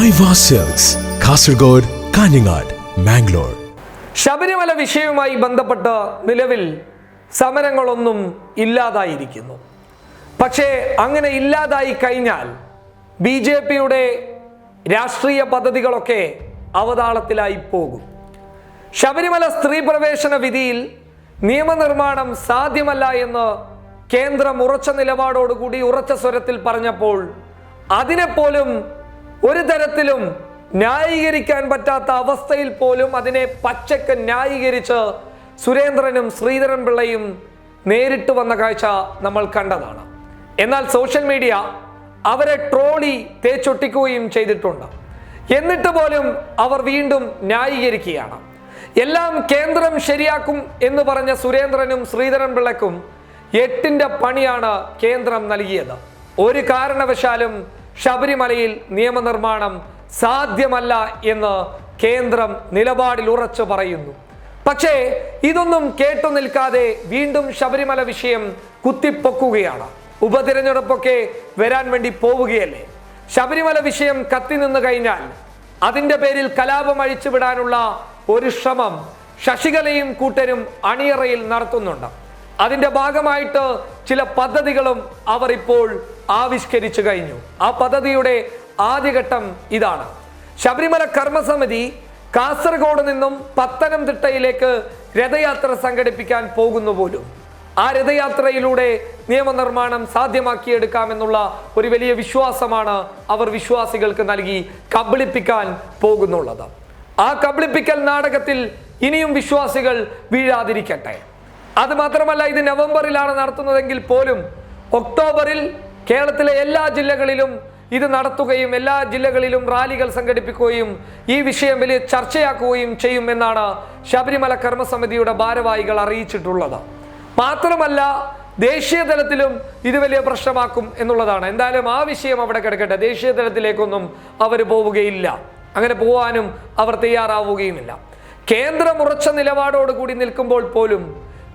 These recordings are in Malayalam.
കാസർഗോഡ് കാഞ്ഞങ്ങാട് മാംഗ്ലൂർ ശബരിമല വിഷയവുമായി ബന്ധപ്പെട്ട് നിലവിൽ സമരങ്ങളൊന്നും ഇല്ലാതായിരിക്കുന്നു. പക്ഷേ അങ്ങനെ ഇല്ലാതായി കഴിഞ്ഞാൽ ബി ജെ പിയുടെ രാഷ്ട്രീയ പദ്ധതികളൊക്കെ അവതാളത്തിലായി പോകും. ശബരിമല സ്ത്രീ പ്രവേശന വിധിയിൽ നിയമനിർമ്മാണം സാധ്യമല്ല എന്ന് കേന്ദ്രം ഉറച്ച നിലപാടോടുകൂടി ഉറച്ച സ്വരത്തിൽ പറഞ്ഞപ്പോൾ അതിനെപ്പോലും ഒരു തരത്തിലും ന്യായീകരിക്കാൻ പറ്റാത്ത അവസ്ഥയിൽ പോലും അതിനെ പച്ചക്ക് ന്യായീകരിച്ച് സുരേന്ദ്രനും ശ്രീധരൻ പിള്ളയും നേരിട്ട് വന്ന കാഴ്ച നമ്മൾ കണ്ടതാണ്. എന്നാൽ സോഷ്യൽ മീഡിയ അവരെ ട്രോളി തേച്ചൊട്ടിക്കുകയും ചെയ്തിട്ടുണ്ട്. എന്നിട്ട് പോലും അവർ വീണ്ടും ന്യായീകരിക്കുകയാണ്. എല്ലാം കേന്ദ്രം ശരിയാക്കും എന്ന് പറഞ്ഞ സുരേന്ദ്രനും ശ്രീധരൻ പിള്ളക്കും എട്ടിന്റെ പണിയാണ് കേന്ദ്രം നൽകിയത്. ഒരു കാരണവശാലും ശബരിമലയിൽ നിയമനിർമ്മാണം സാധ്യമല്ല എന്ന് കേന്ദ്രം നിലപാടിൽ ഉറച്ചു പറയുന്നു. പക്ഷേ ഇതൊന്നും കേട്ടു നിൽക്കാതെ വീണ്ടും ശബരിമല വിഷയം കുത്തിപ്പൊക്കുകയാണ്. ഉപതിരഞ്ഞെടുപ്പൊക്കെ വരാൻ വേണ്ടി പോവുകയല്ലേ? ശബരിമല വിഷയം കത്തി നിന്ന് കഴിഞ്ഞാൽ അതിന്റെ പേരിൽ കലാപം അഴിച്ചുവിടാനുള്ള ഒരു ശ്രമം ശശികലയും കൂട്ടരും അണിയറയിൽ നടത്തുന്നുണ്ട്. അതിന്റെ ഭാഗമായിട്ട് ചില പദ്ധതികളും അവർ ഇപ്പോൾ ആവിഷ്കരിച്ചു കഴിഞ്ഞു. ആ പദ്ധതിയുടെ ആദ്യഘട്ടം ഇതാണ്. ശബരിമല കർമ്മസമിതി കാസർഗോഡ് നിന്നും പത്തനംതിട്ടയിലേക്ക് രഥയാത്ര സംഘടിപ്പിക്കാൻ പോകുന്നു പോലും. ആ രഥയാത്രയിലൂടെ നിയമനിർമ്മാണം സാധ്യമാക്കിയെടുക്കാമെന്നുള്ള ഒരു വലിയ വിശ്വാസമാണ് അവർ വിശ്വാസികൾക്ക് നൽകി കബളിപ്പിക്കാൻ പോകുന്നുള്ളത്. ആ കബളിപ്പിക്കൽ നാടകത്തിൽ ഇനിയും വിശ്വാസികൾ വീഴാതിരിക്കട്ടെ. അത് മാത്രമല്ല ഇത് നവംബറിലാണ് നടത്തുന്നതെങ്കിൽ പോലും ഒക്ടോബറിൽ കേരളത്തിലെ എല്ലാ ജില്ലകളിലും ഇത് നടത്തുകയും എല്ലാ ജില്ലകളിലും റാലികൾ സംഘടിപ്പിക്കുകയും ഈ വിഷയം വലിയ ചർച്ചയാക്കുകയും ചെയ്യുമെന്നാണ് ശബരിമല കർമ്മസമിതിയുടെ ഭാരവാഹികൾ അറിയിച്ചിട്ടുള്ളത്. മാത്രമല്ല ദേശീയ തലത്തിലും ഇത് വലിയ പ്രശ്നമാക്കും എന്നുള്ളതാണ്. എന്തായാലും ആ വിഷയം അവിടെ കിടക്കട്ടെ. ദേശീയ തലത്തിലേക്കൊന്നും അവർ പോവുകയില്ല. അങ്ങനെ പോവാനും അവർ തയ്യാറാവുകയുമില്ല. കേന്ദ്രം ഉറച്ച നിലപാടോടുകൂടി നിൽക്കുമ്പോൾ പോലും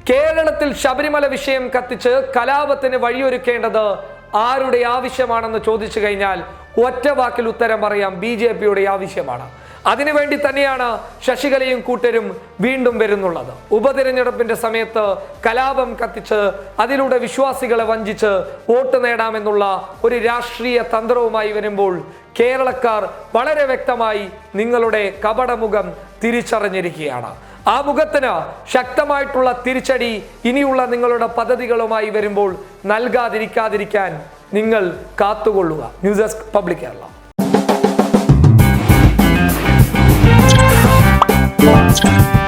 കേരളത്തിൽ ശബരിമല വിഷയം കത്തിച്ച് കലാപത്തിന് വഴിയൊരുക്കേണ്ടത് ആരുടെ ആവശ്യമാണെന്ന് ചോദിച്ചു കഴിഞ്ഞാൽ ഒറ്റ വാക്കിൽ ഉത്തരം പറയാം ബി ജെ പിയുടെ ആവശ്യമാണ്. അതിനുവേണ്ടി തന്നെയാണ് ശശികലയും കൂട്ടരും വീണ്ടും വരുന്നുള്ളത്. ഉപതിരഞ്ഞെടുപ്പിന്റെ സമയത്ത് കലാപം കത്തിച്ച് അതിലൂടെ വിശ്വാസികളെ വഞ്ചിച്ച് വോട്ട് നേടാമെന്നുള്ള ഒരു രാഷ്ട്രീയ തന്ത്രവുമായി വരുമ്പോൾ കേരളക്കാർ വളരെ വ്യക്തമായി നിങ്ങളുടെ കപടമുഖം തിരിച്ചറിഞ്ഞിരിക്കുകയാണ്. ആ മുഖത്തിന് ശക്തമായിട്ടുള്ള തിരിച്ചടി ഇനിയുള്ള നിങ്ങളുടെ പദ്ധതികളുമായി വരുമ്പോൾ നൽകാതിരിക്കാതിരിക്കാൻ നിങ്ങൾ കാത്തുകൊള്ളുക news desk public Kerala Thank you.